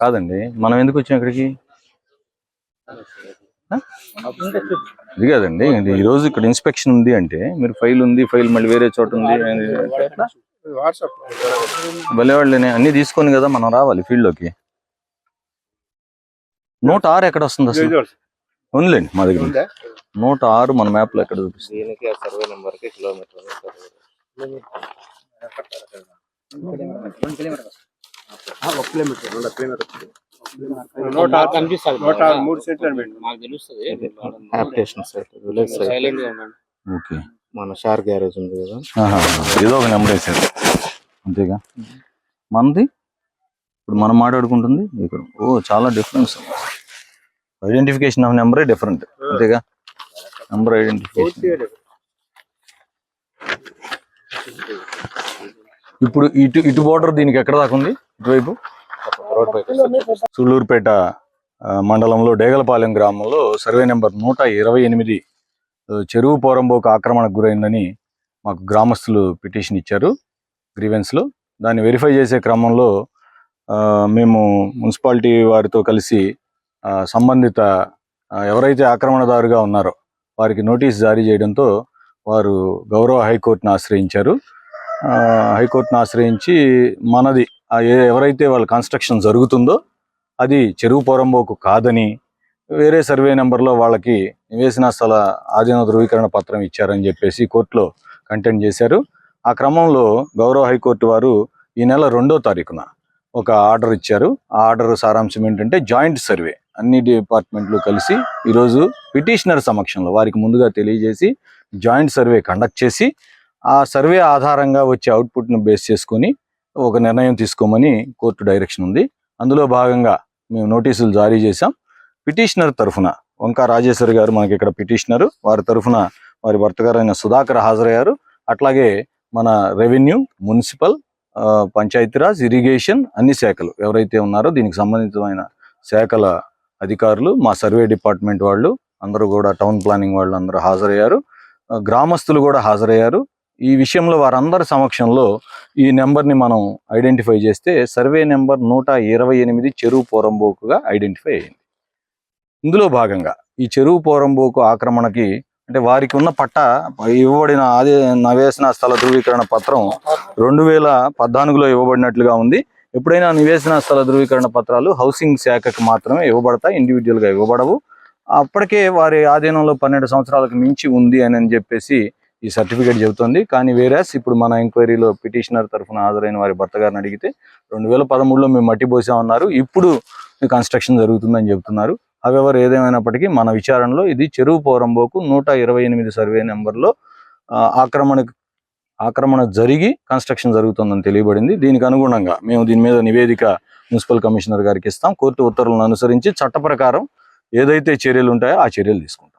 కాదండి. మనం ఎందుకు వచ్చాం ఇక్కడికి? ఆ? ఇది కాదండి. ఈ రోజు ఇక్కడ ఇన్స్పెక్షన్ ఉంది అంటే మీరు ఫైల్ ఉంది ఫైల్ మళ్ళీ వేరే చోట ఉంది అని అంటే ఎట్లా? వాట్సాప్. భలే వాళ్ళని అన్ని తీసుకొని కదా మనం రావాలి ఫీల్డ్లోకి. నూట ఆరు ఎక్కడ వస్తుంది అసలు? ఉందిలేండి మా దగ్గర. నూట ఆరు మన మ్యాప్లో ఎక్కడ చూపిస్తుంది? దీనికి ఆ సర్వే నెంబర్కి కిలోమీటర్ నూట ఆరు కనిపిస్తుంది. నూట ఆరు మూడు సెంట్లు అని పెట్టు నాకు తెలుస్తుంది. హ్యాపిటేషన్ సైట్ విలేజ్ సైట్ సైలెంట్గా ఉండండి ఓకే. మన షార్ గ్యారేజ్ ఉంది కదా. ఏదో ఒక నెంబర్ వేసారు అంతేగా? మనది? ఇప్పుడు మనం మాట్లాడుకుంటుంది ఇక్కడ. ఓ చాలా డిఫరెన్స్ ఐడెంటిఫికేషన్ ఆఫ్ నెంబరే డిఫరెంట్ అంతేగా? నెంబర్ ఐడెంటిఫికేషన్ ఇప్పుడు ఇటు ఇటు బోర్డర్ దీనికి ఎక్కడ దాకా ఉంది? బైక్ సుళ్ళూరుపేట మండలంలో డేగలపాలెం గ్రామంలో సర్వే నెంబర్ నూట ఇరవై ఎనిమిది చెరువు పోరంబోకు ఆక్రమణకు గురైందని మాకు గ్రామస్తులు పిటిషన్ ఇచ్చారు గ్రీవెన్స్లో. దాన్ని వెరిఫై చేసే క్రమంలో మేము మున్సిపాలిటీ వారితో కలిసి సంబంధిత ఎవరైతే ఆక్రమణదారుగా ఉన్నారో వారికి నోటీస్ జారీ చేయడంతో వారు గౌరవ హైకోర్టును ఆశ్రయించారు. హైకోర్టును ఆశ్రయించి మనది ఎవరైతే వాళ్ళ కన్స్ట్రక్షన్ జరుగుతుందో అది చెరువు పొరంబోకు కాదని వేరే సర్వే నెంబర్లో వాళ్ళకి నివేశన స్థల ఆధీన ధృవీకరణ పత్రం ఇచ్చారని చెప్పేసి కోర్టులో కంటెంట్ చేశారు. ఆ క్రమంలో గౌరవ హైకోర్టు వారు ఈ నెల రెండో తారీఖున ఒక ఆర్డర్ ఇచ్చారు. ఆ ఆర్డర్ సారాంశం ఏంటంటే జాయింట్ సర్వే అన్ని డిపార్ట్మెంట్లు కలిసి ఈరోజు పిటిషనర్ సమక్షంలో వారికి ముందుగా తెలియజేసి జాయింట్ సర్వే కండక్ట్ చేసి ఆ సర్వే ఆధారంగా వచ్చే అవుట్పుట్ను బేస్ చేసుకొని ఒక నిర్ణయం తీసుకోమని కోర్టు డైరెక్షన్ ఉంది. అందులో భాగంగా మేము నోటీసులు జారీ చేశాం. పిటిషనర్ తరఫున వంకా రాజేశ్వరి గారు మనకి ఇక్కడ పిటిషనర్. వారి తరఫున వారి భర్త గారైన సుధాకర్ హాజరయ్యారు. అట్లాగే మన రెవెన్యూ మున్సిపల్ పంచాయతీరాజ్ ఇరిగేషన్ అన్ని శాఖలు ఎవరైతే ఉన్నారో దీనికి సంబంధితమైన శాఖల అధికారులు మా సర్వే డిపార్ట్మెంట్ వాళ్ళు అందరూ కూడా టౌన్ ప్లానింగ్ వాళ్ళు అందరూ హాజరయ్యారు. గ్రామస్తులు కూడా హాజరయ్యారు. ఈ విషయంలో వారందరి సమక్షంలో ఈ నెంబర్ని మనం ఐడెంటిఫై చేస్తే సర్వే నెంబర్ నూట ఇరవై ఎనిమిది చెరువు పోరంబోకుగా ఐడెంటిఫై అయింది. ఇందులో భాగంగా ఈ చెరువు పోరంబోకు ఆక్రమణకి అంటే వారికి ఉన్న పట్ట ఇవ్వబడిన ఆది నవేశన స్థల ధృవీకరణ పత్రం రెండు వేల పద్నాలుగులో ఇవ్వబడినట్లుగా ఉంది. ఎప్పుడైనా నివేశన స్థల ధృవీకరణ పత్రాలు హౌసింగ్ శాఖకు మాత్రమే ఇవ్వబడతాయి ఇండివిజువల్గా ఇవ్వబడవు. అప్పటికే వారి ఆధీనంలో పన్నెండు సంవత్సరాలకు మించి ఉంది అని అని చెప్పేసి ఈ సర్టిఫికేట్ చెబుతోంది. కానీ వేరేస్ ఇప్పుడు మన ఎంక్వైరీలో పిటిషనర్ తరఫున హాజరైన వారి భర్త గారిని అడిగితే రెండు వేల పదమూడులో మేము మట్టి పోసామన్నారు. ఇప్పుడు కన్స్ట్రక్షన్ జరుగుతుందని చెబుతున్నారు. హవెవర్ ఏదేమైనప్పటికీ మన విచారణలో ఇది చెరువు పోరంబోకు నూట ఇరవై ఎనిమిది సర్వే నెంబర్లో ఆక్రమణ ఆక్రమణ జరిగి కన్స్ట్రక్షన్ జరుగుతుందని తెలియబడింది. దీనికి అనుగుణంగా మేము దీని మీద నివేదిక మున్సిపల్ కమిషనర్ గారికి ఇస్తాం. కోర్టు ఉత్తర్వులను అనుసరించి చట్ట ప్రకారం ఏదైతే చర్యలు ఉంటాయో ఆ చర్యలు తీసుకుంటాం.